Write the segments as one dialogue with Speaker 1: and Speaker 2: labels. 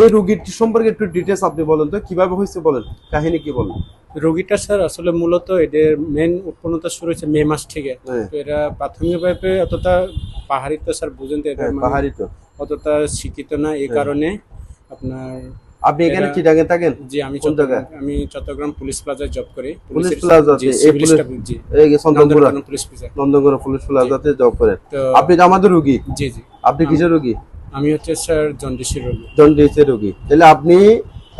Speaker 1: এই রোগীর সম্পর্কে একটু ডিটেলস আপনি বলেন তো কীভাবে হয়েছে বলেন? কাহিনী কি বলেন?
Speaker 2: রোগীটা স্যার আসলে মূলত এদের মেন উৎপন্নতা শুরু হয়েছে মে মাস থেকে।
Speaker 1: হ্যাঁ।
Speaker 2: তো এরা প্রাথমিকভাবে অতটা পাহাড়ি তো স্যার বুঝেন তো
Speaker 1: হ্যাঁ,
Speaker 2: মানে
Speaker 1: পাহাড়ি তো
Speaker 2: অতটা শিক্ষিত না এই
Speaker 1: হ্যাঁ।
Speaker 2: কারণে আপনার
Speaker 1: আপনি এখানে চিটাগে থাকেন?
Speaker 2: জি আমি চট্টগ্রাম আমি চট্টগ্রাম পুলিশ প্লাজায় জব করি।
Speaker 1: পুলিশ প্লাজাতে, এই পুলিশ- এই চন্দনপুরা
Speaker 2: পুলিশ প্লাজা।
Speaker 1: পুলিশ প্লাজাতে জব করেন। আপনি আমাদের রোগী।
Speaker 2: জি জি।
Speaker 1: আপনি কিসের রোগী?
Speaker 2: আমি হচ্ছে স্যার জন্ডিসের রোগী।
Speaker 1: জন্ডিসের রোগী। তাহলে আপনি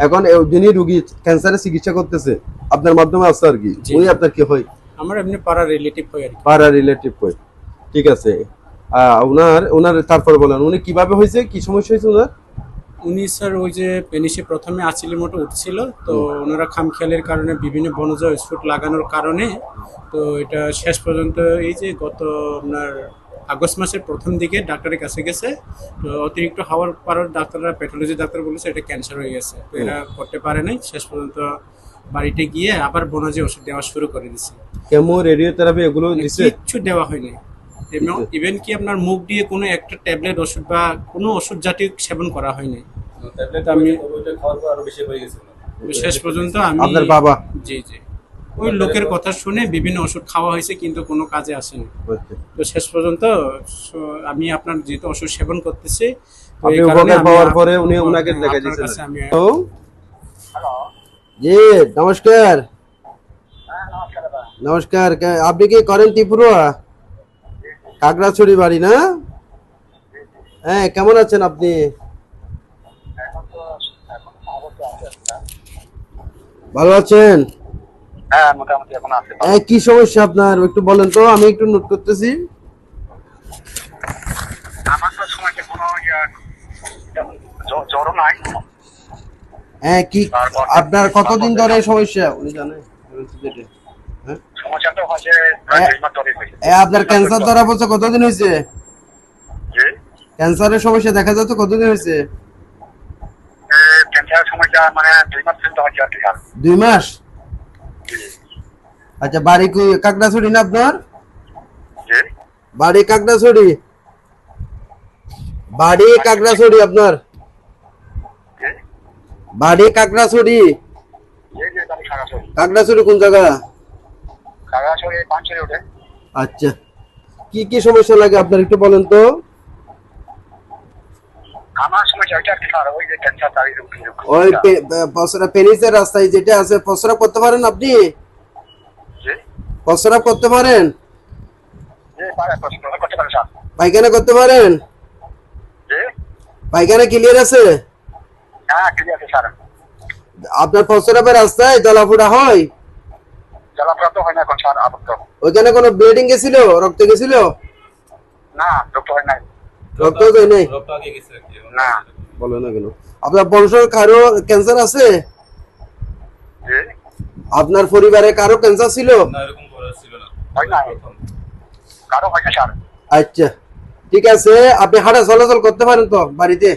Speaker 1: এখন যিনি রোগী ক্যান্সারের চিকিৎসা করতেছে আপনার মাধ্যমে আছে আর কি। উনি আপনার কি হয়?
Speaker 2: আমার এমনি পাড়া রিলেটিভ হয় আর কি।
Speaker 1: পাড়া রিলেটিভ হয়। ঠিক আছে। ওনার ওনার তারপর বলেন উনি কীভাবে হয়েছে? কি সমস্যা হয়েছে ওনার
Speaker 2: উনি স্যার ওই যে পেনিসে প্রথমে আচিলি মতো উঠছিল তো ওনারা খামখেয়ালের কারণে বিভিন্ন বনজ ওষুধ লাগানোর কারণে তো এটা শেষ পর্যন্ত এই যে গত আপনার আগস্ট মাসের প্রথম দিকে ডাক্তারের কাছে গেছে। তো অতিরিক্ত হওয়ার পর ডাক্তাররা পেথোলজি ডাক্তার বলেছে এটা ক্যান্সার হয়ে গেছে। তো এরা করতে পারে নাই। শেষ পর্যন্ত বাড়িতে গিয়ে আবার বনজে ওষুধ দেওয়া শুরু করে দিছে।
Speaker 1: কেমো রেডিওথেরাপি এগুলো দিচ্ছে
Speaker 2: কিচ্ছু দেওয়া হয়নি। ইভেন কি আপনার মুখ দিয়ে কোনো একটা ট্যাবলেট ওষুধ বা কোনো ওষুধ জাতীয় সেবন করা হয়নি।
Speaker 3: ট্যাবলেট
Speaker 2: আমি
Speaker 3: ওইটা খাওয়ার পর আরও বেশি হয়ে গেছে।
Speaker 2: শেষ পর্যন্ত আমি
Speaker 1: আপনার বাবা?
Speaker 2: জি জি। ওই লোকের কথা শুনে বিভিন্ন ওষুধ খাওয়া হয়েছে কিন্তু কোনো কাজে আসেনি। তো শেষ পর্যন্ত আমি আপনার যেহেতু ওষুধ সেবন করতেছি তো এই
Speaker 1: আপনি
Speaker 2: কারণে
Speaker 1: উপকার
Speaker 2: আমি
Speaker 1: পাওয়ার
Speaker 2: আপ-
Speaker 1: পরে উনি ওনাকে জি নমস্কার। নমস্কার আপনি কি করেন ত্রিপুরা? কাকড়াছড়ি বাড়ি না? হ্যাঁ কেমন আছেন আপনি? ভালো আছেন?
Speaker 4: হ্যাঁ মোটামুটি এখন আছে।
Speaker 1: কি সমস্যা আপনার? একটু বলেন তো আমি একটু নোট করতেছি।
Speaker 4: আমার তো সময় কোনো নাই।
Speaker 1: হ্যাঁ কি আপনার কতদিন ধরে সমস্যা? উনি জানে হ্যাঁ? আপনার ক্যান্সার ধরা পড়ছে কতদিন হয়েছে? ক্যান্সারের সমস্যা দেখা যাচ্ছে কতদিন হয়েছে?
Speaker 4: এ, ক্যান্সারের সমস্যা মানে দুই মাস?
Speaker 1: আচ্ছা বাড়ি কই কাকড়াছড়ি না আপনার? বাড়ি কাকড়াছড়ি বাড়ি কাকড়াছড়ি আপনার? বাড়ি কাকড়াছড়ি কাকড়াছড়ি কোন জায়গা? আচ্ছা। কি কি সমস্যা লাগে আপনার একটু বলেন তো
Speaker 4: আমার সমস্যা ওইটা আর কি আর ওই
Speaker 1: পসরা পেনিসের রাস্তায় যেটা আছে করতে পারেন আপনি? করতে পারেন? পায়খানা করতে পারেন? পায়খানা ক্লিয়ার আছে?
Speaker 4: হ্যাঁ
Speaker 1: আপনার প্রস্রাবের রাস্তায় জলাফোড়া হয়? ওইখানে কোনো ব্লিডিং গেছিল? রক্ত গেছিল?
Speaker 4: না ডক্টর হয় নাই।
Speaker 1: রক্ত যায় নাই?
Speaker 4: না।
Speaker 1: বলো না কেন? আপনার বংশ কারও ক্যান্সার আছে? আপনার পরিবারে কারও ক্যান্সার ছিল? আচ্ছা। ঠিক আছে আপনি হাঁটা চলাচল করতে পারেন তো বাড়িতে?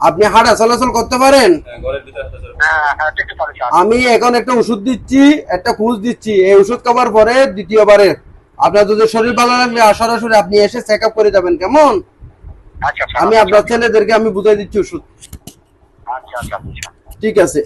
Speaker 1: আপনি হাঁটা চলাচল করতে পারেন?
Speaker 3: হ্যাঁ।
Speaker 4: হ্যাঁ হ্যাঁ ঠিক পারে স্যার।
Speaker 1: আমি এখন একটা ওষুধ দিচ্ছি একটা খুঁজ দিচ্ছি। এই ওষুধ খাবার পরে দ্বিতীয়বারে আপনার যদি শরীর ভালো লাগলে সরাসরি আপনি এসে চেক আপ করে যাবেন কেমন?
Speaker 4: আচ্ছা
Speaker 1: আমি আপনার ছেলেদেরকে আমি বুঝাই দিচ্ছি ওষুধ।
Speaker 4: আচ্ছা আচ্ছা আচ্ছা।
Speaker 1: ঠিক আছে।